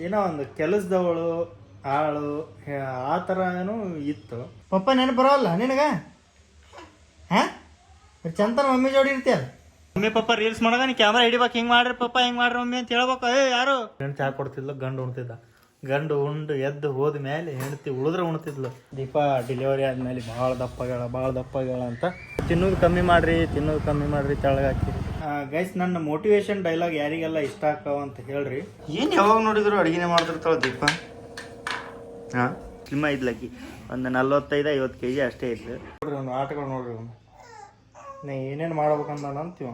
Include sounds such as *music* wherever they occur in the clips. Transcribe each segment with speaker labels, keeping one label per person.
Speaker 1: ಏನೋ ಒಂದು ಕೆಲಸದವಳು ಆಳು ಹೆ- ಆ ಥರನೂ ಇತ್ತು. ಪಪ್ಪ ನೆನಪು ಬರೋಲ್ಲ ನಿನಗ? ಹಾ? ಚಂತನ ಮಮ್ಮಿ ಜೋಡಿ ಇರ್ತೀಯಲ್ಲ? ಮಮ್ಮಿ ಪಪ್ಪ ರೀಲ್ಸ್ ಮಾಡಾಗ ನೀ ಕ್ಯಾಮ್ರಾ ಹಿಡಿಬೇಕು ಹಿಂಗೆ ಮಾಡ್ರಿ ಪಪ್ಪ ಹಿಂಗೆ ಮಾಡ್ರಿ ಮಮ್ಮಿ ಅಂತ ಹೇಳ್ಬೇಕು. ಏ ಯಾರು? ಹೆಣ್ಣು ಚಾ ಕೊಡ್ತಿದ್ಲು? ಗಂಡು ಉಣ್ತಿದ್ದ. ಗಂಡು ಉಂಡು ಎದ್ದು ಹೋದ ಮೇಲೆ ಹೆಂಡತಿ ಉಳಿದ್ರೆ ಉಣ್ತಿದ್ಲು. ದೀಪ ಡೆಲಿವರಿ ಆದ್ಮೇಲೆ ಭಾಳ ದಪ್ಪಗಳ ಭಾಳ ದಪ್ಪಗಳ ಅಂತ. ತಿನ್ನೋದು ಕಮ್ಮಿ ಮಾಡ್ರಿ ತಿನ್ನೋದು ಕಮ್ಮಿ ಮಾಡ್ರಿ ತೆಳಗಾಕಿ ಗೈಸ್ ನನ್ನ ಮೋಟಿವೇಶನ್ ಡೈಲಾಗ್ ಯಾರಿಗೆಲ್ಲ ಇಷ್ಟ ಆಗ್ತಾವ ಅಂತ ಹೇಳ್ರಿ. ಏನು ಯಾವಾಗ ನೋಡಿದ್ರು ಅಡುಗೆನೇ ಮಾಡ್ತಿರ್ತಾಳೆ ದೀಪ? ಹಾಂ? ನಿಮ್ಮ ಇದ್ಲಕ್ಕಿ ಒಂದು ನಲ್ವತ್ತೈದು ಐವತ್ತು ಕೆ ಜಿ ಅಷ್ಟೇ ಇತ್ತು ನೋಡ್ರಿ ಅವ್ನು ಆಟಗಳು ನೋಡ್ರಿ ಅವನು ನಾ ಏನೇನು ಮಾಡ್ಬೇಕಂತ ಅಂತೀವ?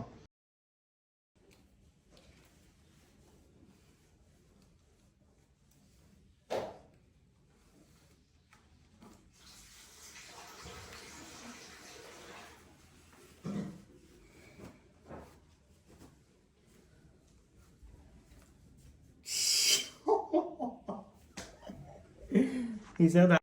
Speaker 1: ಈ ಸದ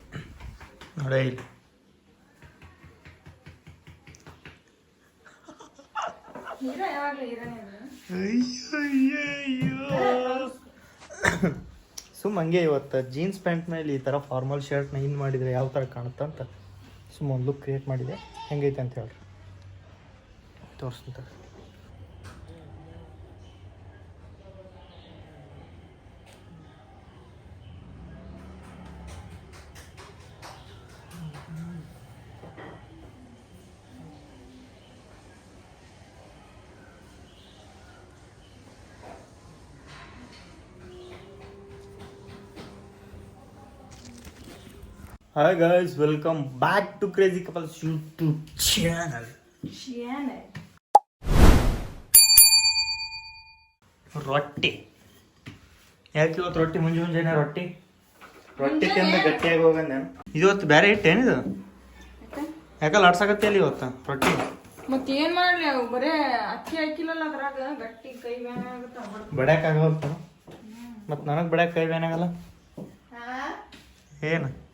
Speaker 1: ಸುಮ್ ಸುಮ್ಮ ಹಂಗೆ ಇವತ್ತು ಜೀನ್ಸ್ ಪ್ಯಾಂಟ್ ಮೇಲೆ ಈ ಥರ ಫಾರ್ಮಲ್ ಶರ್ಟ್ನ ಹಿಂಗೆ ಮಾಡಿದರೆ ಯಾವ ಥರ ಕಾಣುತ್ತ ಅಂತ ಸುಮ್ಮ ಒಂದು ಲುಕ್ ಕ್ರಿಯೇಟ್ ಮಾಡಿದೆ. ಹೆಂಗೈತೆ ಅಂತ ಹೇಳ್ರಿ. ತೋರಿಸ್ತಾರೆ hi guys welcome back to crazy couples YouTube channel ರೊಟ್ಟಿ. ಯಾಕೆ ಇವತ್ತು ರೊಟ್ಟಿ ಮುಂಜೆ ಮುಂಜಾನೆ ರೊಟ್ಟಿ? ರೊಟ್ಟಿ ತಿಂದ ಗಟ್ಟಿಯಾಗಿ ಹೋಗಂದೆ ಇವತ್ತು ಬೇರೆ ಇಟ್ಟೇನಿದು ಯಾಕಲ್ಲ ಆಡ್ಸಕತ್ತಿ ಅಲ್ಲಿ ಇವತ್ತು ರೊಟ್ಟಿ?
Speaker 2: ಮತ್ತೆ ಏನ್ ಮಾಡ್ಲಿ ಅವು? ಬರೇ ಅಕ್ಕಿ ಹಾಕಿಲ್ಲಲ್ಲ ಅದ್ರಾಗ. ಗಟ್ಟಿ ಕೈ ಬ್ಯಾನೆ ಆಗುತ್ತ
Speaker 1: ಬಡ್ಯಾಕ ಆಗವಲ್ತ ಮತ್ತು ನನಗೆ ಬಡ್ಯಾಕ ಕೈ ಏನಾಗಲ್ಲ ಏನು?
Speaker 2: ನಿನ್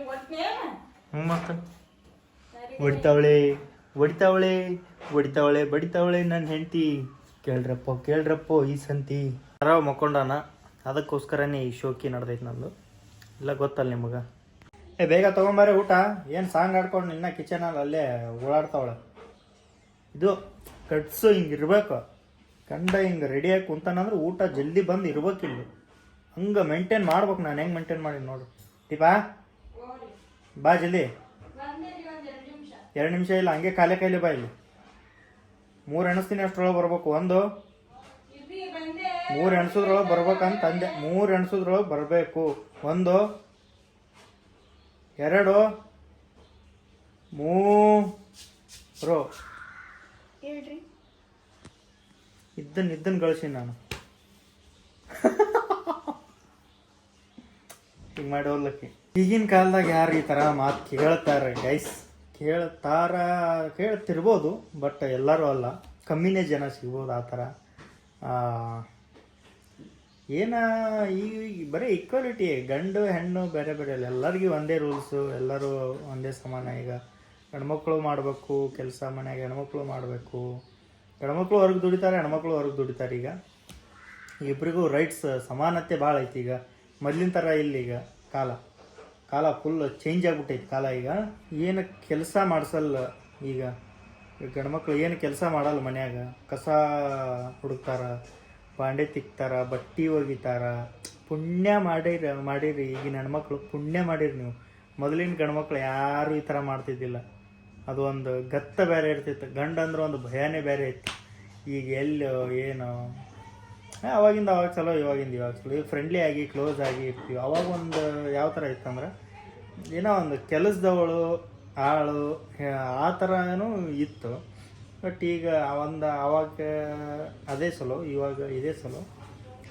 Speaker 1: ಹ್ಞೂ ಮತ್ತೆ ಹೊಡಿತಾವಳೆ ಹೊಡಿತಾವಳೆ ಹೊಡಿತಾವಳೆ ಬಡಿತಾವಳೆ ನನ್ನ ಹೆಂಡತಿ. ಕೇಳ್ರಪ್ಪ ಕೇಳ್ರಪ್ಪ ಈ ಸಂತಿ. ಅರಾವ್ ಮಕ್ಕೊಂಡಾನ? ಅದಕ್ಕೋಸ್ಕರನೇ ಈ ಶೋಕಿ ನಡೆದೈತೆ ನಂದು. ಇಲ್ಲ ಗೊತ್ತಲ್ಲ ನಿಮಗೆ. ಏ ಬೇಗ ತೊಗೊಂಬಾರೆ ಊಟ. ಏನು ಸಾಂಗ್ ಆಡ್ಕೊಂಡು ಕಿಚನ್ ಕಿಚನಲ್ಲಿ ಅಲ್ಲೇ ಓಡಾಡ್ತಾವಳೆ. ಇದು ಕಟ್ಸು ಹಿಂಗೆ ಇರ್ಬೇಕು. ಕಂಡ ಹಿಂಗೆ ರೆಡಿಯಾಗಿ ಕುಂತಾನಂದ್ರೆ ಊಟ ಜಲ್ದಿ ಬಂದು ಇರ್ಬೇಕಿಲ್ಲ. ಹಂಗೆ ಮೇಂಟೈನ್ ಮಾಡ್ಬೇಕು ನಾನು. ಹೆಂಗೆ ಮೇಂಟೈನ್ ಮಾಡಿ ನೋಡು. ದೀಪಾ? ಬಾ ಜಲ್ದಿ. ಎರಡು ನಿಮಿಷ ಇಲ್ಲ ಹಂಗೆ ಕಾಲೇ ಕೈಲಿ ಬಾ ಇಲ್ಲಿ. ಮೂರು ಎಣಿಸ್ತೀನಿ ಅಷ್ಟರೊಳಗೆ ಬರ್ಬೇಕು. ಒಂದು ಮೂರು ಎಣಿಸೋದ್ರೊಳಗೆ ಬರ್ಬೇಕಂತ ಅಂದೆ. ಮೂರು ಎಣಿಸೋದ್ರೊಳಗೆ ಬರಬೇಕು. ಒಂದು ಎರಡು ಮೂರು. ಇದ್ದನ್ ಇದ್ದನ್ ಗಳಿಸಿ ನಾನು. ಹಿಂಗೆ ಮಾಡಿ ಹೋಗ್ಲಕ್ಕೆ. ಈಗಿನ ಕಾಲದಾಗ ಯಾರು ಈ ಥರ ಮಾತು ಕೇಳ್ತಾರೆ ಗೈಸ್ ಕೇಳ್ತಾರ, ಕೇಳ್ತಿರ್ಬೋದು ಬಟ್ ಎಲ್ಲರೂ ಅಲ್ಲ. ಕಮ್ಮಿನೇ ಜನ ಸಿಗ್ಬೋದು ಆ ಥರ. ಏನ, ಈ ಬರೀ ಈಕ್ವಾಲಿಟಿ ಗಂಡು, ಹೆಣ್ಣು, ಬೇರೆ ಬೇರೆ ಇಲ್ಲ ಎಲ್ಲರಿಗೂ ಒಂದೇ ರೂಲ್ಸು ಎಲ್ಲರೂ ಒಂದೇ ಸಮಾನ. ಈಗ ಹೆಣ್ಮಕ್ಳು ಮಾಡಬೇಕು, ಕೆಲಸ ಮನೆಯಾಗ ಹೆಣ್ಮಕ್ಳು ಮಾಡಬೇಕು. ಹೆಣ್ಮಕ್ಳು ಹೊರಗೆ ದುಡಿತಾರೆ, ಹೆಣ್ಮಕ್ಳು ಹೊರಗೆ ದುಡಿತಾರೆ ಈಗ. ಇಬ್ಬರಿಗೂ ರೈಟ್ಸ್ ಸಮಾನತೆ ಭಾಳ ಐತಿ ಈಗ. ಮೊದ್ಲಿನ ಥರ ಇಲ್ಲ ಈಗ, ಕಾಲ. ಕಾಲ ಫುಲ್ ಚೇಂಜ್ ಆಗ್ಬಿಟ್ಟೈತೆ ಕಾಲ ಈಗ. ಏನು ಕೆಲಸ ಮಾಡಿಸಲ್ಲ ಈಗ. ಗಂಡ್ಮಕ್ಳು ಏನು ಕೆಲಸ ಮಾಡಲ್ಲ ಮನ್ಯಾಗ. ಕಸ ಹುಡುಕ್ತಾರ, ಬಾಂಡೆ ತಿಕ್ತಾರ, ಬಟ್ಟೆ ಒಗಿತಾರ. ಪುಣ್ಯ ಮಾಡಿರ, ಮಾಡಿರಿ ಈಗಿನ ಹೆಣ್ಮಕ್ಳು ಪುಣ್ಯ ಮಾಡಿರಿ ನೀವು. ಮೊದಲಿನ ಗಂಡ್ಮಕ್ಳು ಯಾರು ಈ ಥರ ಮಾಡ್ತಿದ್ದಿಲ್ಲ. ಅದು ಒಂದು ಗತ್ತ ಬೇರೆ ಇರ್ತಿತ್ತು. ಗಂಡ ಅಂದ್ರೆ ಒಂದು ಭಯನೇ ಬೇರೆ ಇತ್ತು. ಈಗ ಎಲ್ಲಿ, ಏನು? ಅವಾಗಿಂದ ಅವಾಗ ಚಲೋ, ಇವಾಗಿಂದ ಇವಾಗ ಚಲೋ. ಈಗ ಫ್ರೆಂಡ್ಲಿ ಆಗಿ ಕ್ಲೋಸ್ ಆಗಿ ಇರ್ತೀವಿ. ಅವಾಗ ಒಂದು ಯಾವ ಥರ ಇತ್ತಂದ್ರೆ, ಏನೋ ಒಂದು ಕೆಲಸದವಳು, ಆಳು ಆ ಥರನೂ ಇತ್ತು. ಬಟ್ ಈಗ ಒಂದು ಅವಾಗ ಅದೇ ಚಲೋ, ಇವಾಗ ಇದೇ ಚಲೋ.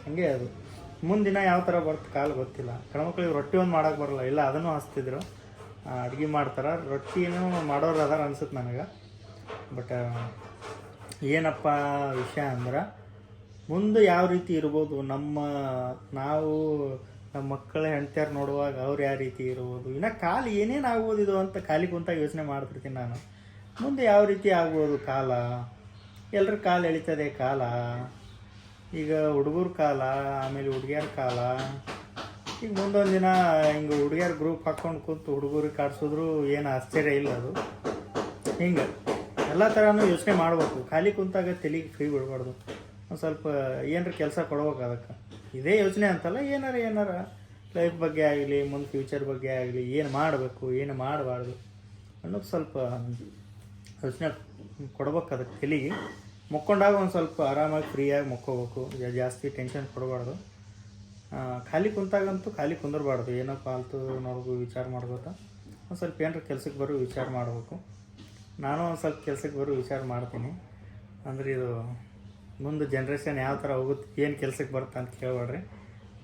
Speaker 1: ಹಂಗೆ ಅದು. ಮುಂದಿನ ಯಾವ ಥರ ಬರ್ತು ಕಾಲು ಗೊತ್ತಿಲ್ಲ. ಹೆಣ್ಮಕ್ಳಿಗೆ ರೊಟ್ಟಿ ಒಂದು ಮಾಡೋಕೆ ಬರಲ್ಲ. ಇಲ್ಲ, ಅದನ್ನು ಹಚ್ತಿದ್ರು. ಅಡುಗೆ ಮಾಡ್ತಾರೆ. ರೊಟ್ಟಿನೂ ಮಾಡೋರು ಅದಾರ ಅನ್ಸುತ್ತೆ ನನಗೆ. ಬಟ್ ಏನಪ್ಪ ವಿಷಯ ಅಂದ್ರೆ ಮುಂದೆ ಯಾವ ರೀತಿ ಇರ್ಬೋದು? ನಮ್ಮ, ನಾವು, ನಮ್ಮ ಮಕ್ಕಳ, ಹೆಂಡ್ತಿಯರು ನೋಡುವಾಗ ಅವ್ರು ಯಾವ ರೀತಿ ಇರ್ಬೋದು? ಇನ್ನು ಕಾಲ ಏನೇನು ಆಗ್ಬೋದು ಇದು ಅಂತ ಖಾಲಿ ಕುಂತಾಗ ಯೋಚನೆ ಮಾಡ್ತಿರ್ತೀನಿ ನಾನು. ಮುಂದೆ ಯಾವ ರೀತಿ ಆಗ್ಬೋದು ಕಾಲ? ಎಲ್ಲರ ಕಾಲ ಎಳಿತದೆ ಕಾಲ. ಈಗ ಹುಡುಗರ ಕಾಲ, ಆಮೇಲೆ ಹುಡುಗಿಯರ ಕಾಲ. ಈಗ ಮುಂದೊಂದು ದಿನ ಹಿಂಗೆ ಹುಡುಗಿಯರ ಗ್ರೂಪ್ ಹಾಕ್ಕೊಂಡು ಕೂತು ಹುಡುಗರಿಗೆ ಕಾಡ್ಸಿದ್ರು ಏನು ಆಶ್ಚರ್ಯ ಇಲ್ಲ ಅದು. ಹಿಂಗೆ. ಎಲ್ಲ ಥರನೂ ಯೋಚನೆ ಮಾಡಬೇಕು. ಖಾಲಿ ಕುಂತಾಗ ತಲೆಗೆ ಫ್ರೀ ಬಿಡಬಾರ್ದು. ಒಂದು ಸ್ವಲ್ಪ ಏನಾರ ಕೆಲಸ ಕೊಡ್ಬೇಕು ಅದಕ್ಕೆ. ಇದೇ ಯೋಚನೆ ಅಂತಲ್ಲ, ಏನಾರ ಏನಾರ ಲೈಫ್ ಬಗ್ಗೆ ಆಗಲಿ, ಮುಂದೆ ಫ್ಯೂಚರ್ ಬಗ್ಗೆ ಆಗಲಿ, ಏನು ಮಾಡಬೇಕು, ಏನು ಮಾಡಬಾರ್ದು ಅನ್ನೋದು ಸ್ವಲ್ಪ ಯೋಚನೆ ಕೊಡ್ಬೇಕು ಅದಕ್ಕೆ ತಲೆಗೆ ಮುಕ್ಕೊಂಡಾಗ ಒಂದು ಸ್ವಲ್ಪ ಆರಾಮಾಗಿ ಫ್ರೀಯಾಗಿ ಮುಕ್ಕೋಬೇಕು ಜಾಸ್ತಿ ಟೆನ್ಷನ್ ಕೊಡಬಾರ್ದು. ಖಾಲಿ ಕುಂತಾಗಂತೂ ಖಾಲಿ ಕುಂದಿರಬಾರ್ದು, ಏನೋ ಪಾಲ್ತು ನೋಡ್ಬೇಕು ವಿಚಾರ ಮಾಡ್ಕೋತಾ ಒಂದು ಸ್ವಲ್ಪ ಏನಾರ ಕೆಲ್ಸಕ್ಕೆ ಬರೋ ವಿಚಾರ ಮಾಡಬೇಕು. ನಾನು ಒಂದು ಸ್ವಲ್ಪ ಕೆಲ್ಸಕ್ಕೆ ಬರೋ ವಿಚಾರ ಮಾಡ್ತೀನಿ. ಅಂದ್ರೆ ಇದು ಮುಂದೆ ಜನ್ರೇಷನ್ ಯಾವ ಥರ ಹೋಗುತ್ತೆ, ಏನು ಕೆಲಸಕ್ಕೆ ಬರುತ್ತೆ ಅಂತ ಕೇಳಬೇಡ್ರಿ.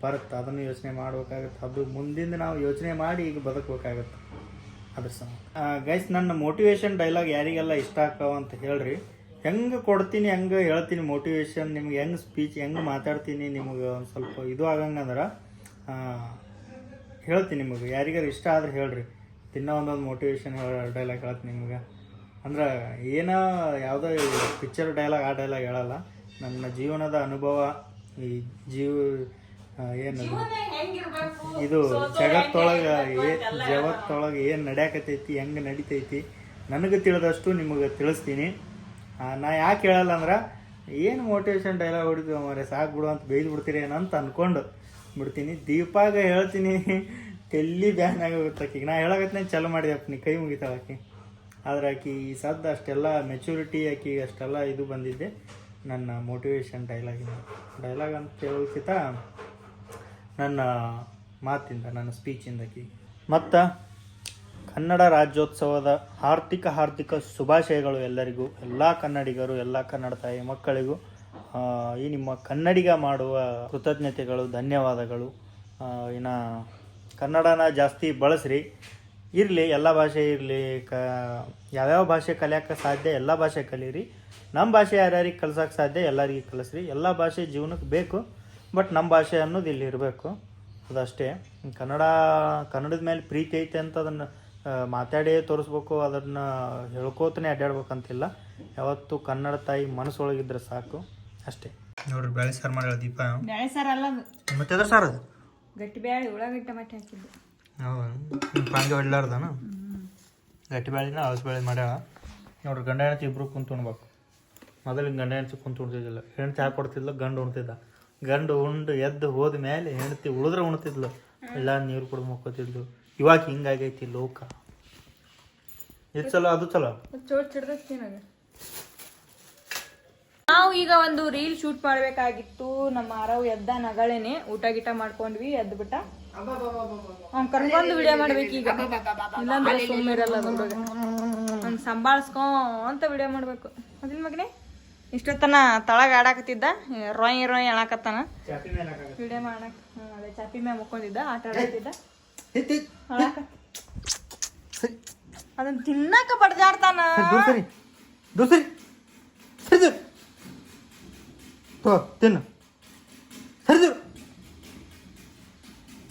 Speaker 1: ಬರುತ್ತೆ, ಅದನ್ನು ಯೋಚನೆ ಮಾಡ್ಬೇಕಾಗತ್ತೆ. ಅದು ಮುಂದಿಂದ ನಾವು ಯೋಚನೆ ಮಾಡಿ ಈಗ ಬದುಕಬೇಕಾಗತ್ತೆ. ಅದ್ರ ಸಮ. ಗೈಸ್ ನನ್ನ ಮೋಟಿವೇಶನ್ ಡೈಲಾಗ್ ಯಾರಿಗೆಲ್ಲ ಇಷ್ಟ ಆಕಾವ ಅಂತ ಹೇಳ್ರಿ. ಹೆಂಗೆ ಕೊಡ್ತೀನಿ, ಹೆಂಗೆ ಹೇಳ್ತೀನಿ ಮೋಟಿವೇಶನ್ ನಿಮ್ಗೆ ಹೆಂಗೆ ಸ್ಪೀಚ್ ಹೆಂಗೆ ಮಾತಾಡ್ತೀನಿ, ನಿಮಗೆ ಒಂದು ಸ್ವಲ್ಪ ಇದು ಆಗಂಗಂದ್ರೆ ಹೇಳ್ತೀನಿ ನಿಮಗೆ. ಯಾರಿಗಾರು ಇಷ್ಟ ಆದ್ರೆ ಹೇಳ್ರಿ. ತಿನ್ನೋ ಒಂದೊಂದು ಮೋಟಿವೇಶನ್ ಡೈಲಾಗ್ ಹೇಳ್ತೀನಿ ನಿಮ್ಗೆ. ಅಂದ್ರೆ, ಏನೋ ಯಾವುದೋ ಪಿಕ್ಚರ್ ಡೈಲಾಗ್ ಆ ಡೈಲಾಗ್ ಹೇಳಲ್ಲ. ನನ್ನ ಜೀವನದ ಅನುಭವ ಈ ಜೀವ
Speaker 2: ಏನು
Speaker 1: ಇದು ಜಗತ್ತೊಳಗೆ ಏ ಜಗತ್ತೊಳಗೆ ಏನು ನಡ್ಯಾಕತೈತಿ ಹೆಂಗೆ ನಡಿತೈತಿ ನನಗೆ ತಿಳಿದಷ್ಟು ನಿಮಗೆ ತಿಳಿಸ್ತೀನಿ. ನಾ ಯಾಕೆ ಹೇಳಲ್ಲ ಅಂದ್ರೆ ಏನು ಮೋಟಿವೇಶನ್ ಡೈಲಾಗ್ ಹೊಡಿತೀವಿ ಮರೆ ಸಾಕು ಬಿಡು ಅಂತ ಬೈದು ಬಿಡ್ತೀರಿ ಏನಂತ ಅಂತ ಅಂದ್ಕೊಂಡು ಬಿಡ್ತೀನಿ. ದೀಪಾಗ ಹೇಳ್ತೀನಿ ತೆಲ್ಲಿ ಬ್ಯಾನ್ ಆಗೋಗುತ್ತೆ ಆಕಿಗೆ ನಾ ಹೇಳಕತ್ತೆ ಚಾಲು ಮಾಡಿದೆಪ್ಪ ನೀ ಕೈ ಮುಗಿತಾಳೆ ಆಕಿ. ಆದ್ರೆ ಆಕಿ ಈ ಸದ್ದು ಅಷ್ಟೆಲ್ಲ ಮೆಚುರಿಟಿ ಆಕಿ ಅಷ್ಟೆಲ್ಲ ಇದು ಬಂದಿದ್ದೆ. ನನ್ನ ಮೋಟಿವೇಶನ್ ಡೈಲಾಗಿಂದ ಡೈಲಾಗ್ ಅಂತ ಹೇಳೋಕ್ಕಿಂತ ನನ್ನ ಮಾತಿಂದ, ನನ್ನ ಸ್ಪೀಚಿಂದಕ್ಕೆ ಮತ್ತು ಕನ್ನಡ ರಾಜ್ಯೋತ್ಸವದ ಆರ್ಥಿಕ ಹಾರ್ದಿಕ ಶುಭಾಶಯಗಳು ಎಲ್ಲರಿಗೂ, ಎಲ್ಲ ಕನ್ನಡಿಗರು, ಎಲ್ಲ ಕನ್ನಡ ತಾಯಿ ಮಕ್ಕಳಿಗೂ. ಈ ನಿಮ್ಮ ಕನ್ನಡಿಗ ಮಾಡುವ ಕೃತಜ್ಞತೆಗಳು, ಧನ್ಯವಾದಗಳು. ಇನ್ನು ಕನ್ನಡನ ಜಾಸ್ತಿ ಬಳಸ್ರಿ. ಇರಲಿ ಎಲ್ಲ ಭಾಷೆ ಇರಲಿ ಕ ಯಾವ್ಯಾವ ಭಾಷೆ ಕಲಿಯೋಕೆ ಸಾಧ್ಯ ಎಲ್ಲ ಭಾಷೆ ಕಲೀರಿ. ನಮ್ಮ ಭಾಷೆ ಯಾರ್ಯಾರಿಗೆ ಕಲ್ಸೋಕೆ ಸಾಧ್ಯ ಎಲ್ಲರಿಗೆ ಕಲಿಸ್ರಿ. ಎಲ್ಲ ಭಾಷೆ ಜೀವನಕ್ಕೆ ಬೇಕು ಬಟ್ ನಮ್ಮ ಭಾಷೆ ಅನ್ನೋದು ಇಲ್ಲಿ ಇರಬೇಕು. ಅದಷ್ಟೇ. ಕನ್ನಡ ಕನ್ನಡದ ಮೇಲೆ ಪ್ರೀತಿ ಐತೆ ಅಂತ ಅದನ್ನು ಮಾತಾಡೇ ತೋರಿಸ್ಬೇಕು ಅದನ್ನು ಹೇಳ್ಕೋತನೇ ಅಡ್ಡಾಡ್ಬೇಕಂತಿಲ್ಲ. ಯಾವತ್ತು ಕನ್ನಡ ತಾಯಿ ಮನಸ್ಸೊಳಗಿದ್ರೆ ಸಾಕು. ಅಷ್ಟೇ. ನೋಡ್ರಿ ಬೇಳೆ ಸಾರು ಮಾಡಿ ದೀಪ.
Speaker 2: ಬ್ಯಾಳೆ ಸಾರ್ ಅಲ್ಲ ಅದು.
Speaker 1: ಮತ್ತೆ ಅದ್ರ ಸಾರು ಅದು?
Speaker 2: ಗಟ್ಟಿ ಬ್ಯಾಳೆ ಉಳ್ಳಾಗಡ್ಡೆ ಟಮಾಟೆ ಹಾಕಿದ್ದು.
Speaker 1: ಹೌದಾ. ಪಾಂಗೆ ಹೊಡ್ಲಾರ್ದನ ಗಟ್ಟಿ ಹೌಸ್ ಬೇಳೆ ಮಾಡ್ಯಾಳ. ನೋಡ್ರಿ, ಗಂಡ ಹೆಂಡತಿ ಇಬ್ರು ಕುಂತು ಉಣ್ಬೇಕು. ಮೊದಲು ಗಂಡ ಹೆಣ್ತಿ ಕುಂತು ಉಣ್ತಿದ್ದಿಲ್ಲ. ಹೆಣ್ತಿ ಹಾಕಿ ಕೊಡ್ತಿದ್ಲು ಗಂಡು ಉಣ್ತಿದ್ದ. ಗಂಡು ಉಂಡು ಎದ್ದು ಹೋದ ಮೇಲೆ ಹೆಣ್ತಿ ಉಳಿದ್ರೆ ಉಣ್ತಿದ್ಲು. ಎಲ್ಲ ನೀರು ಕುಡ್ದು ಮುಕ್ಕೋತಿದ್ಲು. ಇವಾಗ ಹಿಂಗಾಗೈತಿ ಲೋಕ. ಇದು ಚಲೋ, ಅದು ಚಲೋ?
Speaker 2: ನಾವು ಈಗ ಒಂದು ರೀಲ್ ಶೂಟ್ ಮಾಡ್ಬೇಕಾಗಿತ್ತು. ನಮ್ಮ ಆರವ್ ಎದ್ದ ನಗಳೇನೆ. ಊಟ ಗೀಟ ಮಾಡ್ಕೊಂಡ್ವಿ ಎದ್ದು ಬಿಟ್ಟ. ಅವ್ನ್ ಕರ್ಕೊಂಡು ವಿಡಿಯೋ ಮಾಡ್ಬೇಕು ಈಗ ಇಲ್ಲಾಂದ್ರೆ ಸುಮ್ಮನೆ ಇರಲ್ಲ ಅದು ಹುಡುಗ ಅವ್ನ್ ಸಂಭಾಳಿಸ್ಕೊ ಅಂತ ವಿಡಿಯೋ ಮಾಡ್ಬೇಕು ಅದಿನ್ ಮಗನೇ? ಇಷ್ಟೊತ್ತನ ತಳಗ ಆಡಾಕತ್ತಿದ್ದ. ರೊಯ್ ರೊಯ್ ಆಡಾಕತ್ತಾನ ವಿಡಿಯೋ ಮಾಡಕ್ ಅದೇ ಚಾಪಿ ಮ್ಯಾಗ ಮುಕ್ಕೊಂಡಿದ್ದ ಆಟ ಆಡಾಕತ್ತಿದ್ದ. ಅದನ್ನ ತಿನ್ನಕ ಬಡ್ದಾಡ್ತಾನ.
Speaker 1: ತೋ ತಿನ್ನು. ಸರಿ.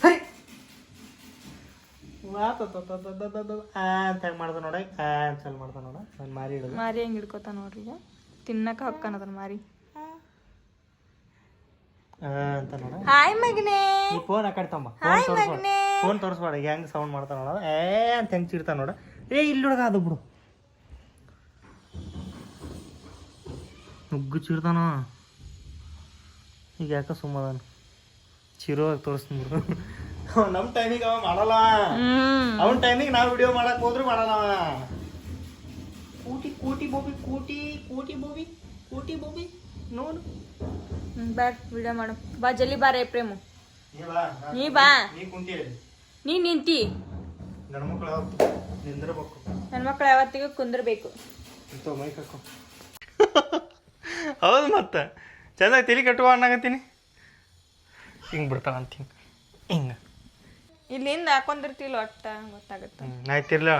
Speaker 1: ಸರಿ ಅಂತ ಹೆಂಗೆ ಮಾಡ್ದ ನೋಡ ಅಂತ ಹೇಳಿ ಮಾಡ್ದ ನೋಡ ನಾನು ಮಾರಿ ಹಿಡಿದು.
Speaker 2: ಮಾರಿ ಹೆಂಗ್ ಹಿಡ್ಕೋತ ನೋಡ್ರಿ ಈಗ? ತಿನ್ನಕ ಹಕ್ಕನ ಅದನ್ನ ಮಾರಿ.
Speaker 1: ಆ ಅಂತ ನೋಡ.
Speaker 2: ಹಾಯ್ ಮಗನೇ.
Speaker 1: ಈ ಫೋನ್ ಆ ಕಡೆ ತಮ್ಮ ಫೋನ್ ತೋರಿಸ್ಬೇಡ. ಫೋನ್ ತೋರಿಸ್ಬೇಡ ಹೆಂಗ್ ಸೌಂಡ್ ಮಾಡ್ತಾನ ನೋಡ. ಏ ಅಂತ ಹೆಂಗ್ ಚಿಡ್ತಾನ ನೋಡ. ಏ ಇಲ್ಲಿ ಹುಡುಗ ಅದು ಬಿಡು. ನುಗ್ಗು ಚಿಡ್ತಾನ ಈಗ ಯಾಕ ಸುಮ್ಮನ ಚಿರೋ ತೋರಿಸ್ತೀನಿ ನಮ್ಮ ಟೈಮಿಗೆ ಅವ ಮಾಡಲ್ಲ. ಅವನ್ ಟೈಮಿಗೆ ನಾವು ವಿಡಿಯೋ ಮಾಡಕ್ ಹೋದ್ರು ಮಾಡಲ್ಲ ಅವ. ಕೂಟಿ ಕೂಟಿ ಬೋಬಿ ಕೂಟಿ ಕೂಟಿ ಬೋಬಿ ಕೂಟಿ ಬೋಬಿ ನೋಡು.
Speaker 2: ಬ್ಯಾಡ್ ವಿಡಿಯೋ ಮಾಡು. ಬಾ ಜಲ್ಲಿ ಬಾ ರೇ ಪ್ರೇಮು.
Speaker 1: ನೀ ಬಾ
Speaker 2: ನೀ ಬಾ.
Speaker 1: ನೀ ಕುಂತೀರಿ
Speaker 2: ನೀ ನಿಂತಿ.
Speaker 1: ಗಂಡ್ಮಕ್ಳು ಯಾವತ್ತು ನಿಂದಿರ್ಬೇಕು.
Speaker 2: ಹೆಣ್ಮಕ್ಳು ಯಾವತ್ತಿಗೂ ಕುಂದಿರ್ಬೇಕು.
Speaker 1: ಇಂಥವು ಮೈಕ್ ಹಾಕೋ. *laughs* ಹೌದು ಮತ್ತೆ? ಚಂದಾಗಿ ತಲೆ ಕಟ್ಟುವ ಅನ್ನಾಗತ್ತೀನಿ ಹಿಂಗೆ ಬಿಡ್ತಾವ ಅಂತ ಹಿಂಗೆ. ಹಿಂಗೆ.
Speaker 2: ಇಲ್ಲಿಂದ ಹಾಕೊಂಡಿರ್ತಿಲ್ಲ ಒಟ್ಟ ಗೊತ್ತಾಗತ್ತ.
Speaker 1: ಆಯ್ತಿರ್ಲ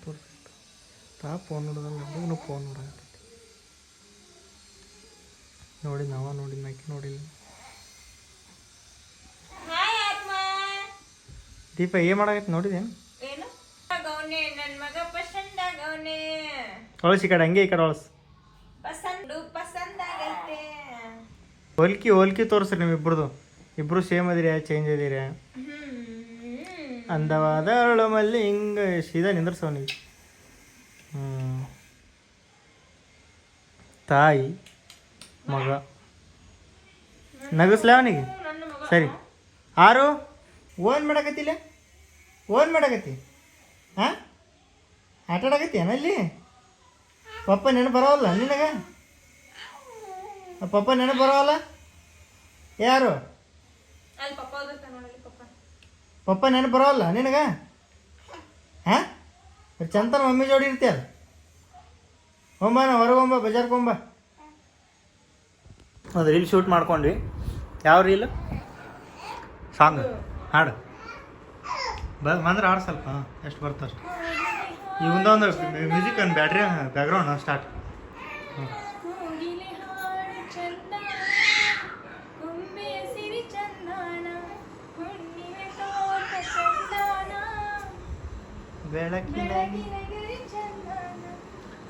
Speaker 1: ಹುಡುಗ ತಾ ಫೋನ್ ನೋಡೋದಲ್ಲ ಹುಡುಗನು ಫೋನ್ ನೋಡಕತ್ತೈತಿ ನೋಡಿ ನಾವ ನೋಡಿ ನಾಕಿ ನೋಡಿಲ್ಲ. ದೀಪ ಏನು ಮಾಡಕತ್ತಿ ನೋಡಿದೇನು ಈ ಕಡೆ ಹಂಗೆ ಈ ಕಡೆ
Speaker 2: ಆಗೈತೆ
Speaker 1: ಹೋಲ್ಕಿ ಹೋಲ್ಕಿ ತೋರಿಸ್ರಿ ನೀವು ಇಬ್ರದು ಇಬ್ರು ಸೇಮ್ ಅದಿರಿ ಚೇಂಜ್ ಅದಿರಿ. ಅಂದವಾದ ಅರಳು ಮಲ್ಲಿ ಹಿಂಗೆ ಸೀದಾ ನಿಂದ್ರಸವನಿಗೆ ತಾಯಿ, ಮಗ. ನಗಸ್ಲ ಅವನಿಗೆ? ಸರಿ. ಆರು? ಓನ್ ಮಾಡಕತ್ತಿಲ್ಲ? ಓನ್ ಮಾಡಕತ್ತಿ? ಹಾಂ ಆಟ ಆಡಕತ್ತಿ ಏನಲ್ಲಿ ಪಪ್ಪ ನೆನಪು ಬರೋಲ್ಲ ನಿನಗೆ? ಪಪ್ಪ ನೆನಪು ಬರೋಲ್ಲ ಯಾರು?
Speaker 2: ಅಲ್ಲಿ ಪಪ್ಪ
Speaker 1: ನೆನಪು ಬರೋಲ್ಲ ನಿನಗ? ಹಾಂ? ಚಂತನ ಮಮ್ಮಿ ಜೋಡಿ ಇರ್ತೀಯಲ್ಲ? ಹೊಂಬ ನಾ ಹೊರಗೊಂಬ ಬಜಾರ್ಕೊಂಬ ಒಂದು ರೀಲ್ ಶೂಟ್ ಮಾಡ್ಕೊಂಡ್ವಿ. ಯಾವ ರೀಲ್? ಸಾಂಗ್. ಹಾಡು. ಬ, ಬಂದ್ರೆ ಹಾಡು ಸ್ವಲ್ಪ. ಎಷ್ಟು ಬರ್ತಷ್ಟು ಈ ಒಂದು ಮ್ಯೂಸಿಕ್ ಒಂದು ಬ್ಯಾಟ್ರಿ ಬ್ಯಾಕ್ಗ್ರೌಂಡ್ ಸ್ಟಾರ್ಟ್.
Speaker 2: ಕೋಗಿಲೆ ಹಾಡು ಚಂದ ಗೊಂಬೆ ಸಿರಿ ಚಂದಾನ ಹುಣ್ಣಿಮೆ ತೋಟ ಚಂದಾನ
Speaker 1: ಬೆಳಕಿನ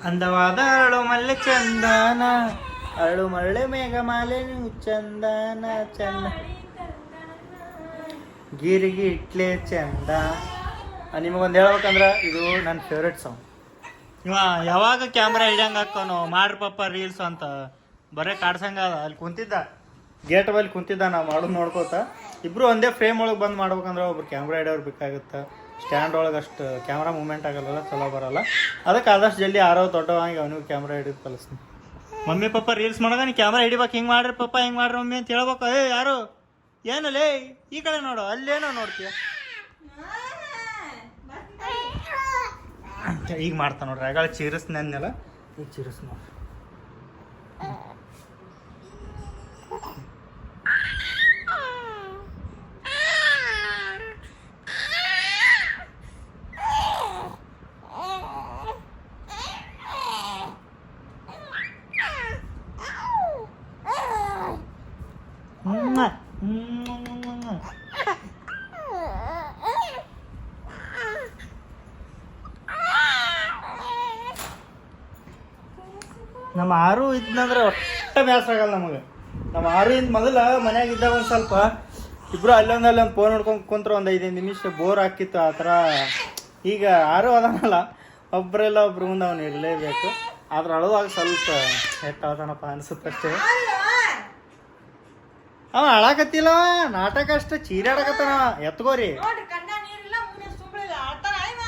Speaker 1: ಅಂದವಾದ ಅರಳು ಮಲ್ಲೆ ಚಂದನ ಅರಳು ಮಳ್ಳೆ ಮೇಘಮಾಲೆ ನೀವು ಚಂದನ ಚಂದ. ಗಿರಿಗಿ ಇಟ್ಲೆ ಚಂದ. ನಿಮಗೊಂದು ಹೇಳ್ಬೇಕಂದ್ರೆ ಇದು ನನ್ನ ಫೇವ್ರೆಟ್ ಸಾಂಗ್ ಇವ ಯಾವಾಗ ಕ್ಯಾಮ್ರಾ ಹಿಡಿಯಂಗೆ ಹಾಕೋನು ಮಾಡ್ರಿ ಪಪ್ಪ ರೀಲ್ಸ್ ಅಂತ. ಬರೇ ಕಾಡ್ಸಂಗ ಅಲ್ಲಿ ಕುಂತಿದ್ದ. ಗೇಟ್ ಬಲ್ಲಿ ಕುಂತಿದ್ದ ನಾವು ಮಾಡೋದು ನೋಡ್ಕೋತ. ಇಬ್ರು ಒಂದೇ ಫ್ರೇಮ್ ಒಳಗೆ ಬಂದು ಮಾಡ್ಬೇಕಂದ್ರೆ ಒಬ್ರು ಕ್ಯಾಮ್ರಾ ಹಿಡಿಯೋರು ಬೇಕಾಗುತ್ತೆ. ಸ್ಟ್ಯಾಂಡ್ ಒಳಗೆ ಅಷ್ಟು ಕ್ಯಾಮ್ರಾ ಮೂಮೆಂಟ್ ಆಗಲ್ಲ ಚಲೋ ಬರಲ್ಲ. ಅದಕ್ಕೆ ಆದಷ್ಟು ಜಲ್ದಿ ಆರೋ ದೊಡ್ಡವಾಗಿ ಅವನಿಗೆ ಕ್ಯಾಮ್ರಾ ಹಿಡಿದು ಕಲಿಸ್ತೀನಿ ಮಮ್ಮಿ, ಪಪ್ಪ ರೀಲ್ಸ್ ಮಾಡೋದ? ನೀ ಕ್ಯಾಮ್ರಾ ಹಿಡಿಬೇಕು, ಹಿಂಗೆ ಮಾಡ್ರಿ, ಪಪ್ಪ, ಹಿಂಗೆ ಮಾಡ್ರಿ ಮಮ್ಮಿ ಅಂತ ಹೇಳ್ಬೇಕು. ಏ ಯಾರು? ಏನಲ್ಲೇ ಈ ಕಡೆ ನೋಡು, ಅಲ್ಲೇನೋ ನೋಡ್ತೀಯ? ಈಗ ಮಾಡ್ತಾ ನೋಡ್ರಿ ಆಗಳ ಚೀರಸ್ ನೆನ್ನೆಲ್ಲ? ಈಗ ಚೀರಸ್ ನೋಡ್ರಿ ನಮ್ಮ ಆರು ಇದ್ನಂದ್ರೆ ಒಟ್ಟ ಬೇಸರ ಆಗಲ್ಲ ನಮಗೆ ನಮ್ಮ ಆರು ಇಂದ ಮೊದಲ ಮನ್ಯಾಗ ಇದ್ದಾಗ ಒಂದು ಸ್ವಲ್ಪ ಇಬ್ರು ಅಲ್ಲೊಂದು ಅಲ್ಲೊಂದು ಫೋನ್ ನೋಡ್ಕೊಂಡು ಕುಂತ್ರ ಒಂದು ಐದೈದು ನಿಮಿಷ ಬೋರ್ ಹಾಕಿತ್ತು ಆ ಥರ ಈಗ ಆರು ಅದಾನಲ್ಲ ಒಬ್ರೆಲ್ಲ ಒಬ್ರು ಮುಂದೆ ಅವನು ಇರಲೇಬೇಕು ಆದ್ರೆ ಅಳುವಾಗ ಸ್ವಲ್ಪ ಹೆಟ್ಟಾಳ್ತಾನಪ್ಪ ಅನ್ಸುತ್ತಷ್ಟೇ ಅವ ಅಳಾಕತ್ತಿಲ್ಲ ನಾಟಕ ಅಷ್ಟ ಚೀರಾಡಕತ್ತಾನ ಎತ್ಕೋರಿ.
Speaker 2: ನೋಡ್ರಿ ಕಣ್ಣ ನೀರಿಲ್ಲ ಮೂನೆ ಸುಂಬಳಿಲ್ಲ ಆಡ್ತಾನ ಇವ.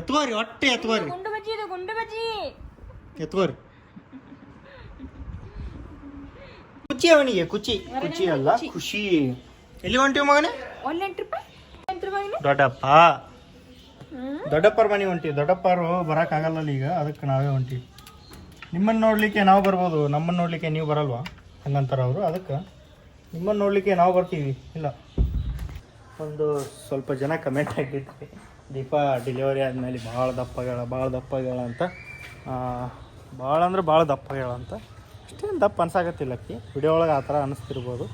Speaker 1: ಎತ್ಕೋರಿ ಒಟ್ಟೆ ಎತ್ಕೋರಿ.
Speaker 2: ಗುಂಡು ಬಜ್ಜಿ ಇದು ಗುಂಡು ಬಜ್ಜಿ.
Speaker 1: ಎತ್ಕೋರಿ. ಕುಚಿ ಅವನಿಗೆ ಕುಚಿ ಕುಚಿ ಅಲ್ಲ ಖುಷಿ. ಎಲ್ಲಿ ಹೊಂಟಿವಿ ಮಗನೇ? ದೊಡ್ಡಪ್ಪ. ದೊಡ್ಡಪ್ಪರ ಮನೆ ಹೊಂಟಿವಿ. ದೊಡ್ಡಪ್ಪರು ಆಗಲ್ಲ ಈಗ ಅದಕ್ಕೆ ನಾವೇ ಹೊಂಟಿವಿ. ನಿಮ್ಮನ್ನ ನೋಡಲಿಕ್ಕೆ ನಾವು ಬರ್ಬೋದು ನಮ್ಮನ್ನು ನೋಡಲಿಕ್ಕೆ ನೀವು ಬರಲ್ವಾ? ಹಂಗಂತಾರ ಅವರು ಅದಕ್ಕೆ. ನಿಮ್ಮನ್ನು ನೋಡಲಿಕ್ಕೆ ನಾವು ಬರ್ತೀವಿ. ಇಲ್ಲ. ಒಂದು ಸ್ವಲ್ಪ ಜನ ಕಮೆಂಟ್ ಆಗಿದ್ವಿ ದೀಪ ಡೆಲಿವರಿ ಆದಮೇಲೆ ಭಾಳ ದಪ್ಪಗಳ ಭಾಳ ದಪ್ಪಗಳ ಅಂತ. ಭಾಳ ಅಂದ್ರೆ ಭಾಳ ದಪ್ಪಗಳ ಅಂತ. ಅಷ್ಟೇನು ದಪ್ಪ ಅನ್ಸಾಕತ್ತಿಲ್ಲ ಅಕ್ಕಿ. ವಿಡಿಯೋ ಒಳಗೆ ಆ ಥರ ಅನ್ನಿಸ್ತಿರ್ಬೋದು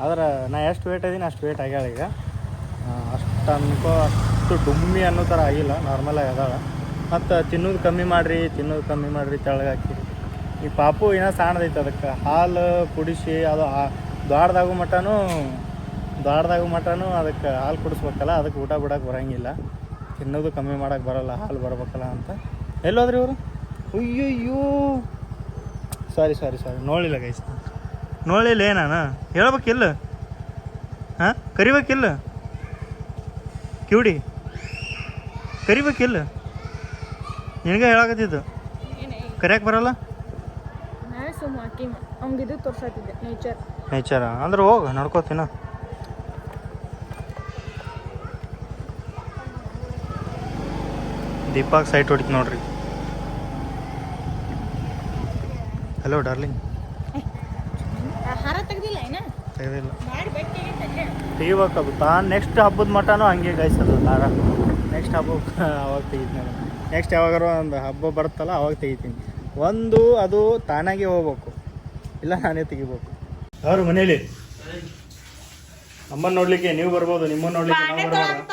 Speaker 1: ಆದ್ರೆ ನಾ ಎಷ್ಟು ವೇಟ್ ಇದ್ದೀನಿ ಅಷ್ಟು ವೇಟ್ ಆಗ್ಯಾಳ ಈಗ. ಆ, ಅಷ್ಟು ಅನ್ಕೋ ಅಷ್ಟು ಡುಮ್ಮಿ ಅನ್ನೋ ಥರ ಆಗಿಲ್ಲ. ನಾರ್ಮಲಾಗಿ ಅದಾಳ. ಮತ್ತು ತಿನ್ನೋದು ಕಮ್ಮಿ ಮಾಡಿರಿ ತಿನ್ನೋದು ಕಮ್ಮಿ ಮಾಡಿರಿ ತೆಳಗಾಕಿ ಈ ಪಾಪು ಏನೋ ಸಣ್ಣದೈತೆ ಅದಕ್ಕೆ. ಹಾಲು ಕುಡಿಸಿ ಅದು ದ್ವಾಡ್ದಾಗು ಮಟನೂ ದ್ವಾಡ್ದಾಗು ಮಟನೂ ಅದಕ್ಕೆ ಹಾಲು ಕುಡಿಸ್ಬೇಕಲ್ಲ ಅದಕ್ಕೆ ಊಟ ಬಿಡೋಕೆ ಬರೋಂಗಿಲ್ಲ. ತಿನ್ನೋದು ಕಮ್ಮಿ ಮಾಡೋಕೆ ಬರೋಲ್ಲ ಹಾಲು ಬರ್ಬೇಕಲ್ಲ ಅಂತ. ಎಲ್ಲೋದ್ರಿ ಇವರು? ಅಯ್ಯಯ್ಯೋ. ಸಾರಿ ಸಾರಿ ಸಾರಿ ನೋಡಿಲ್ಲ ಗೈಸ್ ನೋಡಿಲ್ಲ ಏನಾನ? ಹೇಳ್ಬೇಕಿಲ್ಲ? ಹಾಂ? ಕರಿಬೇಕಿಲ್ಲ? ಕಿವಿಡಿ ಕರಿಬೇಕಿಲ್ಲ? ನಿನಗೆ ಹೇಳಾಕತ್ತಿದ್ದು? ಕರಿಯಕ್ಕೆ ಬರಲ್ಲ?
Speaker 2: ನಾನೇ ಸುಮ್ಮ ಇದು ತೋರ್ಸಾತಿದ್ದೆ ನೇಚರ್
Speaker 1: ನೇಚರ. ಅಂದ್ರೆ ಹೋಗ ನಡ್ಕೋತೀನ. ದೀಪಾಕ್ ಸೈಟ್ ಹೊಡಿತು ನೋಡ್ರಿ. ಹಲೋ ಡಾರ್ಲಿಂಗ್
Speaker 2: ತೆಗಿಬೇಕ ತೆಗ್ದಿಲ್ಲ
Speaker 1: ತಾನು ನೆಕ್ಸ್ಟ್ ಹಬ್ಬದ ಮಟನೂ ಹಂಗೆ ಕಾಯಿಸೋದು ದಾರ. ನೆಕ್ಸ್ಟ್ ಹಬ್ಬಕ್ಕೆ *laughs* ಅವಾಗ ತೆಗಿತೀನಿ ನೆಕ್ಸ್ಟ್ ಯಾವಾಗಾರು ಒಂದು ಹಬ್ಬ ಬರುತ್ತಲ್ಲ ಅವಾಗ ತೆಗಿತೀನಿ. ಒಂದು ಅದು ತಾನಾಗೆ ಹೋಗ್ಬೇಕು. ಇಲ್ಲ ನಾನೇ ತೆಗಿಬೇಕು. ಅವ್ರು ಮನೇಲಿ ಅಮ್ಮನ ನೋಡ್ಲಿಕ್ಕೆ ನೀವು ಬರ್ಬೋದು ನಿಮ್ಮನ್ನ ನೋಡ್ಲಿಕ್ಕೆ ನಾವು ಬರ್ಬೋದು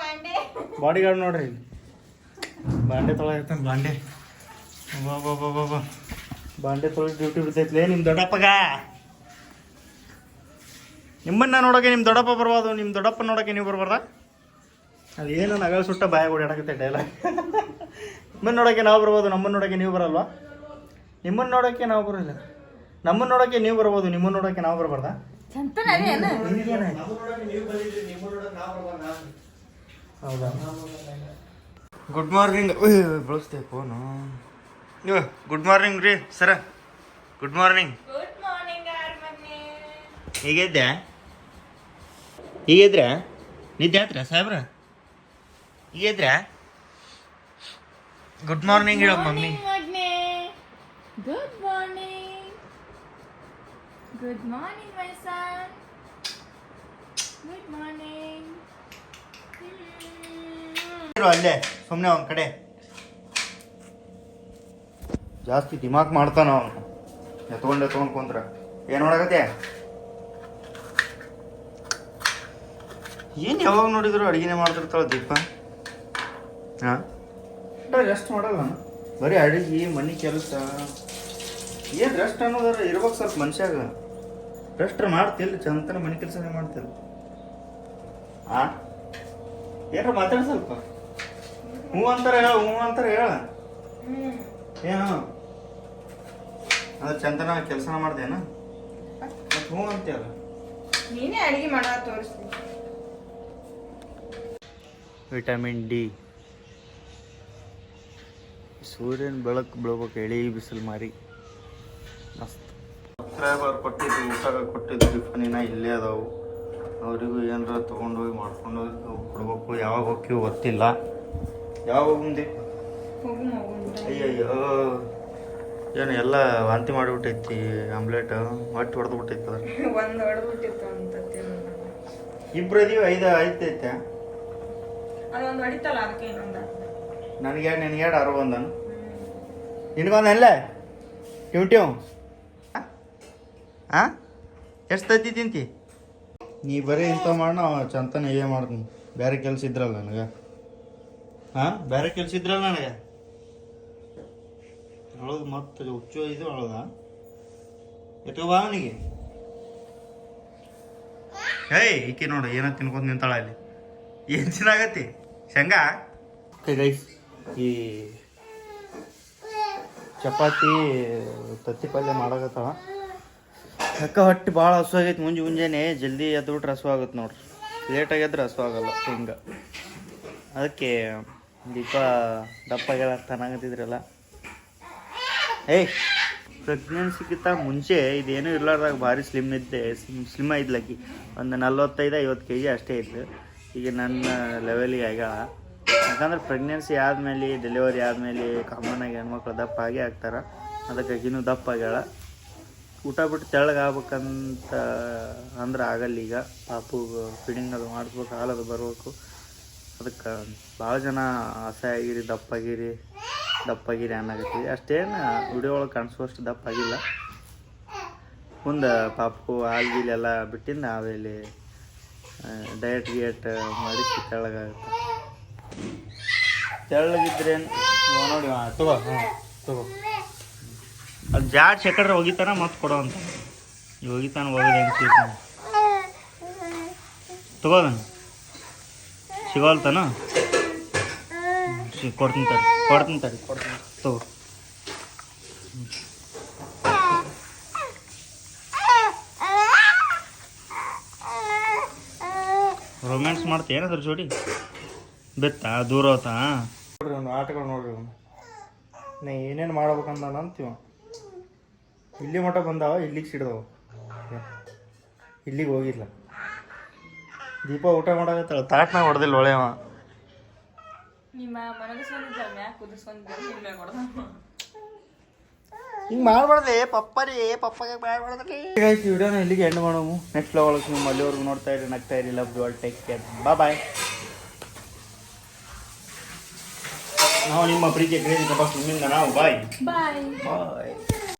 Speaker 2: ಬಾಂಡೆ
Speaker 1: ಬಾಡಿ. ಗಾರ್ಡ್ ನೋಡ್ರಿ. ಬಾಂಡೆ ತೊಳ ಇರ್ತಾನೆ ಬಾಂಡೆ. ಬಾ ಬಾ ಬಾ ಬಾ ಬಾ. ಬಾಂಡೆ ತೊಳಿ ಡ್ಯೂಟಿ ಬಿಡ್ತೈತ್ಲೇ ನಿಮ್ಮ ದೊಡ್ಡಪ್ಪಗ? ನಿಮ್ಮನ್ನ ನೋಡೋಕೆ ನಿಮ್ಮ ದೊಡ್ಡಪ್ಪ ಬರ್ಬೋದು ನಿಮ್ಮ ದೊಡ್ಡಪ್ಪ ನೋಡೋಕೆ ನೀವು ಬರ್ಬಾರ್ದ ಅದು ಏನು ನಗಲ್ ಸುಟ್ಟ ಬಾಯ ಓಡಾಡಕತ್ತೆ ಡೈಲಾಗ್ ನಿಮ್ಮನ್ನ ನೋಡೋಕೆ ನಾವು ಬರ್ಬೋದು ನಮ್ಮನ್ನ ನೋಡೋಕೆ ನೀವು ಬರಲ್ವಾ? ನಿಮ್ಮನ್ನ ನೋಡೋಕೆ ನಾವು ಬರೋಲ್ಲ ನಮ್ಮನ್ನ ನೋಡೋಕೆ ನೀವು ಬರ್ಬೋದು ನಿಮ್ಮನ್ನ ನೋಡೋಕೆ ನಾವು ಬರಬಾರ್ದಾ?
Speaker 2: ಚಂತನ ಅದೇನು
Speaker 1: ಹೌದಾ? ಗುಡ್ ಮಾರ್ನಿಂಗ್ ಬಳಸ್ತೇವೆ ಫೋನು ನೀವು ಗುಡ್ ಮಾರ್ನಿಂಗ್ ರೀ ಸರ ಗುಡ್ ಮಾರ್ನಿಂಗ್
Speaker 2: ಗುಡ್ ಮಾರ್ನಿಂಗ್ ಆರ್ಮನೆ
Speaker 1: ಹೀಗಿದ್ದೆ? ಹೀಗಿದ್ರೆ? ನಿದ್ದೆ ಆತ್ರ ಸಾಹೇಬ್ರ? ಹೀಗಿದ್ರೆ? ಗುಡ್ ಮಾರ್ನಿಂಗ್ ಹೇಳೋ ಮಮ್ಮಿ.
Speaker 2: ಗುಡ್ ಮಾರ್ನಿಂಗ್ ಗುಡ್ morning, my son. Good morning.
Speaker 1: ಅಲ್ಲೇ ಸುಮ್ಮನೆ ಅವನ ಕಡೆ. ಜಾಸ್ತಿ ದಿಮಾಕ್ ಮಾಡ್ತಾನ ಅವನು. ಎತ್ಕೊಂಡು ಎತ್ಕೊಂಡು ಕುಂತ್ರ. ಏನು ಮಾಡಕತ್ತೆ? ಏನು ಯಾವಾಗ ನೋಡಿದ್ರು ಅಡುಗೆನೆ ಮಾಡ್ತಿರ್ತಾಳ ದೀಪ? ಹಾಂ? ರೆಸ್ಟ್ ಮಾಡಲ್ಲ ನಾನು. ಬರೀ ಅಡುಗೆ ಮನೆ ಕೆಲಸ. ಏನು ರೆಸ್ಟ್ ಅನ್ನೋದಾರ ಇರ್ಬೇಕು ಸ್ವಲ್ಪ ಮನುಷ್ಯಾಗ. ರೆಸ್ಟ್ ಮಾಡ್ತಿಲ್ಲ ಚಂತನ ಮನೆ ಕೆಲಸನೇ ಮಾಡ್ತಿಲ್ಲ. ಆ? ಏನ್ರ ಮಾತಾಡ ಸ್ವಲ್ಪ. ಹ್ಞೂ ಅಂತಾರ ಹೇಳ ಹ್ಞೂ ಅಂತಾರ ಹೇಳ. ಏನು? ಅದು ಚಂದನ ಕೆಲಸ ಮಾಡ್ದೇನ? ಮತ್ತೆ ಹ್ಞೂ ಅಂತೀಯಲ್ಲ
Speaker 2: ನೀನೇ ಅಡಿಗೆ ಮಾಡ ತೋರಿಸ್ತೀನಿ.
Speaker 1: Vitamin D. ಸೂರ್ಯನ ಬೆಳಕು ಬೀಳ್ಬೇಕು ಎಳಿ ಬಿಸಿಲು ಮಾರಿ. ಸಬ್ಸ್ಕ್ರೈಬರ್ ಕೊಟ್ಟಿದ್ದು ಊಟ ಕೊಟ್ಟಿದ್ದು ಟಿಫನಿನ ಇಲ್ಲೇ ಅದಾವು. ಅವರಿಗೂ ಏನಾರ ತೊಗೊಂಡೋಗಿ ಮಾಡ್ಕೊಂಡು ಕೊಡ್ಬೇಕು. ಯಾವಾಗ ಹೋಗ್ತೀವಿ ಗೊತ್ತಿಲ್ಲ. ಯಾವಾಗ ಮುಂದೆ ಅಯ್ಯಯ್ಯೋ. ಏನು ಎಲ್ಲ ವಾಂತಿ ಮಾಡಿಬಿಟ್ಟೈತಿ ಆಮ್ಲೆಟ್. ಹೊಟ್ಟೆ ಹೊಡೆದು ಬಿಟ್ಟೈತಿ
Speaker 2: ಅಂತ
Speaker 1: ಇಬ್ರು ಇದೀವಿ ಐದು ಐತೈತೆ ನನಗೆ ಎರಡು ನಿನಗೆ ಎರಡು ಅರು ಒಂದನು ನಿನಗೊಂದಲ್ಲೇ ಟ್ಯೂ ಟ್ಯೂ ಹಾಂ ಎಷ್ಟು ತತ್ತಿ ತಿಂತಿ? ನೀ ಬರೀ ಇಂಥ ಮಾಡೋಣ ಚಂತನ ಇವೇ ಮಾಡ್ತೀನಿ. ಬೇರೆ ಕೆಲಸ ಇದ್ರಲ್ಲ ನನಗೆ. ಹಾಂ ಬೇರೆ ಕೆಲಸ ಇದ್ರಲ್ಲ ನನಗೆ? ಅಳದು ಮತ್ತೆ ಹುಚ್ಚು ಇದು ಅಳದ? ಎತ್ಕೋ ಬಾ ಅವನಿಗೆ. ಹೇಯ್ ಈಕೆ ನೋಡು ಏನೋ ತಿನ್ಕೊಂಡು ನಿಂತಾಳ ಅಲ್ಲಿ ಏನು ಚೆನ್ನಾಗತ್ತಿ ಶೇಂಗಾ? ಗೈಸ್ ಈ ಚಪಾತಿ ತತ್ತಿ ಪಲ್ಯ ಮಾಡಕತ್ತಾವ ಅಕ್ಕ ಹೊಟ್ಟೆ ಭಾಳ ಹಸು ಆಗೈತೆ, ಮುಂಜೆ ಮುಂಜಾನೆ. ಜಲ್ದಿ ಎದ್ದು ಬಿಟ್ರೆ ಹಸು ಆಗುತ್ತೆ ನೋಡ್ರಿ. ಲೇಟಾಗಿ ಎದ್ರೆ ಹಸು ಆಗಲ್ಲ, ಹಿಂಗೆ. ಅದಕ್ಕೆ ದೀಪ, ದಪ್ಪ ಹೇಳಕ್ಕೆ ತನಾಗತ್ತಿದ್ರಲ್ಲ ಏಯ್ ಪ್ರೆಗ್ನೆನ್ಸಿಗಿಂತ ಮುಂಚೆ ಇದೇನೂ ಇರ್ಲಾರ್ದಾಗ ಭಾರಿ ಸ್ಲಿಮ್ ಇದ್ದೆ ಸ್ಲಿಮ್ ಸ್ಲಿಮ್ ಇದ್ಲಕ್ಕಿ ಒಂದು ನಲ್ವತ್ತೈದು, ಐವತ್ತು ಕೆ ಜಿ ಅಷ್ಟೇ ಇತ್ತು ಈಗ ನನ್ನ ಲೆವೆಲಿಗೆ ಆಗ್ಯಾಳ ಯಾಕಂದ್ರೆ ಪ್ರೆಗ್ನೆನ್ಸಿ ಆದಮೇಲೆ ಡೆಲಿವರಿ ಆದಮೇಲೆ ಕಾಮನ್ ಆಗಿ ಹೆಣ್ಮಕ್ಳು ದಪ್ಪ ಆಗೇ ಆಗ್ತಾರೆ. ಅದಕ್ಕಾಗಿನೂ ದಪ್ಪ ಆಗ್ಯಾಳ. ಊಟ ಬಿಟ್ಟು ತೆಳ್ಳಗೆ ಆಗ್ಬೇಕಂತ ಅಂದ್ರೆ ಆಗಲ್ಲ ಈಗ. ಪಾಪು ಫೀಡಿಂಗ್ ಅದು ಮಾಡಬೇಕು ಅದು ಬರಬೇಕು. ಅದಕ್ಕೆ ಭಾಳ ಜನ ಆಗಿರಿ ದಪ್ಪಾಗಿರಿ ದಪ್ಪಾಗಿರಿ ಅನ್ನಕತ್ತೀವಿ. ಅಷ್ಟೇನು ವಿಡಿಯೋ ಒಳಗೆ ಕಾಣಿಸುವಷ್ಟು ದಪ್ಪಾಗಿಲ್ಲ ಮುಂದೆ ಪಾಪು ಹಾಲು ಎಲ್ಲ ಬಿಟ್ಟಿಂದ ಆಮೇಲೆ ಡಯಟ್ ಗಿಯಟ್ ಮಾಡಿ ತೆಳ್ಳಗಾಗುತ್ತೆ ತೆಳ್ಳಗಿದ್ರೇನು, ನೋಡಿ ತಗೋ, ಹಾಂ, ತಗೋ. ಅದು ಜಾಡ್ ಶೆಕಡ್ರೆ ಒಗಿತಾನ ಮತ್ತೆ ಕೊಡೋ ಅಂತ. ಹೋಗಿತಾನ ಒಗಿತಾನ, ಒಗದು ಹೆಂಗೆ ಸಿಗ್ತಾನೆ ತಗೋದನ್ ಸಿಗೋಲ್ತಾನ? ಕೊಡ್ತೀನಿ ತಡಿ ಕೊಡ್ತೀನಿ ತಡಿ, ಕೊಡ್ತೀನಿ ತಗೋ. ರೊಮ್ಯಾನ್ಸ್ ಮಾಡ್ತೀಯ ಏನಾದ್ರು ಜೋಡಿ? ಬೆತ್ತ, ದೂರ ಹೋತಾ? ನೋಡ್ರಿ ಅವ್ನು ಆಟಗಳು ನೋಡ್ರಿ ಅವ್ನು ನಾ ಏನೇನು ಮಾಡ್ಬೇಕಂದ ಅಂತೀವ ಇಲ್ಲಿ ಮಠ ಬಂದಾವ ಇಲ್ಲಿಗೆ ಸಿಡ್ದವ. ಇಲ್ಲಿಗೆ ಹೋಗಿಲ್ಲ ದೀಪ ಊಟ ಮಾಡಾಕತ್ತಾಳ. ತಾಟ್ನಾಗ ಹೊಡೆದಿಲ್ಲ ಒಳ್ಳೆಯವ ಹಿಂಗೆ ಮಾಡ್ಬಾರ್ದೆ ಪಪ್ಪರಿ ಪಪ್ಪಗೆ ಮಾಡ್ಬಾರ್ದ್ರಿ. ಈ ವಿಡಿಯೋನ ಇಲ್ಲಿಗೆ ಎಂಡ್ ಮಾಡೋಮು ನೆಕ್ಸ್ಟ್ ಒಳಗೆ ನೀವು ಅಲ್ಲಿವರೆಗೂ ನೋಡ್ತಾ ಇರಿ ನಗ್ತಾ ಇರಿ. Love you all take care ಬಾ ಬಾಯ್ ನಾವು ನಿಮ್ಮ ಪ್ರೀತಿಯ ಕ್ರೇಜಿ ತಪ್ಪ ನಿಮ್ಮಿಂದ ನಾವು ಬಾಯ್
Speaker 2: ಬಾಯ್
Speaker 1: ಬಾಯ್